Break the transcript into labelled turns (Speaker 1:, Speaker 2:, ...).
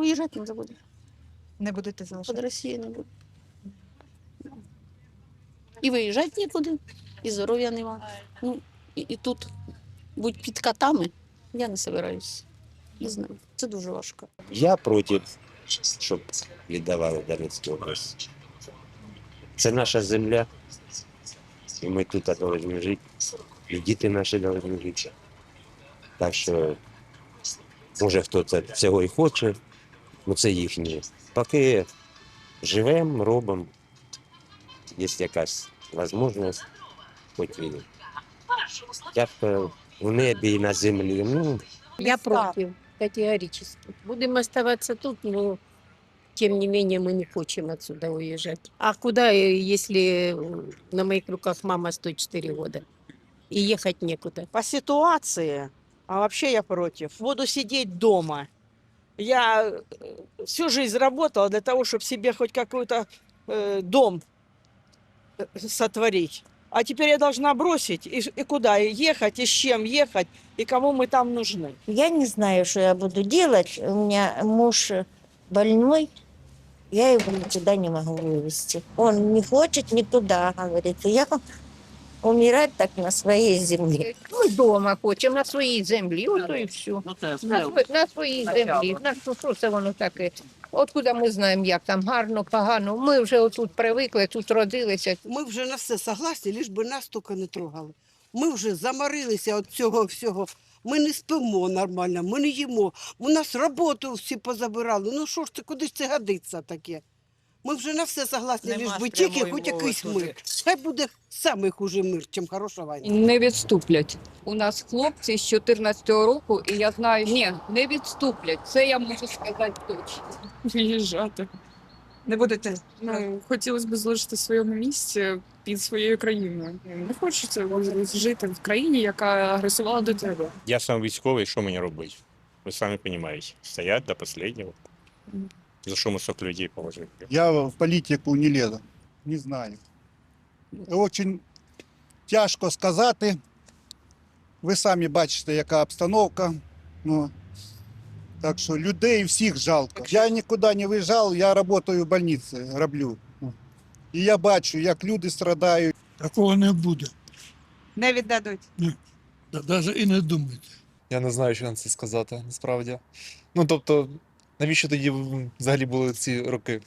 Speaker 1: уїжджати не буде.
Speaker 2: Не будете
Speaker 1: Під
Speaker 2: залишати?
Speaker 1: Росію не буде. І виїжджати нікуди, і здоров'я нема. Ну, і, і тут будь під котами, я не собираюсь. Не знаю. Це дуже важко.
Speaker 3: Я проти, щоб віддавали Донецьку область. Це наша земля, і ми тут повинні жити, і діти наші повинні жити. Так що, може, хто це цього і хоче, ну це їхнє. Поки живемо, робимо, є якась можливість, хоч і як е, в небі і на землі. Ну,
Speaker 4: Я против, категорически. Будем оставаться тут, но тем не менее мы не хотим отсюда уезжать. А куда, э, если э, на моих руках мама 104 года? И ехать некуда.
Speaker 5: по ситуации, а вообще я против, буду сидеть дома. Я э, всю жизнь работала для того, чтобы себе хоть какой-то э, дом э, сотворить. А теперь я должна бросить и, и куда и ехать, и с чем ехать, и кому мы там нужны.
Speaker 6: Я не знаю, что я буду делать. У меня муж больной, я его никуда не могу вывести. Он не хочет никуда, говорит. Я умирать так на своей земле.
Speaker 7: Ми вдома хочемо на своїй землі, ото і все. На, сво- на своїй землі. На що, що це воно таке? От куди ми знаємо, як там гарно, погано. Ми вже отут привикли, тут родилися.
Speaker 8: Ми вже на все согласні, лиш би нас тільки не трогали. Ми вже заморилися від цього всього. Ми не спимо нормально, ми не їмо. У нас роботу всі позабирали. Ну що ж це, куди ж це годиться таке? Ми вже на все согласні,
Speaker 5: Нема
Speaker 8: би тільки хоч якийсь
Speaker 5: туди.
Speaker 8: мир. Хай буде самий хуже мир, чим хороша війна.
Speaker 9: Не відступлять. У нас хлопці з 14-го року, і я знаю, ні, не відступлять. Це я можу сказати точно.
Speaker 10: виїжджати.
Speaker 2: Не будете?
Speaker 10: Ну, хотілося б залишити в своєму місці під своєю країною. Не хочеться жити в країні, яка агресувала до тебе.
Speaker 11: Я сам військовий, що мені робити? Ви самі розумієте. Стоять до останнього. За що ми стільки людей положили?
Speaker 12: Я в політику не лізу, не знаю. Дуже тяжко сказати. Ви самі бачите, яка обстановка. Ну, так що людей всіх жалко. Я нікуди не виїжджав, я працюю в больниці, роблю. І я бачу, як люди страдають.
Speaker 13: Такого не буде.
Speaker 2: Не віддадуть.
Speaker 13: Навіть і не думайте.
Speaker 14: Я не знаю, що на це сказати, насправді. Ну тобто, навіщо тоді взагалі були ці роки?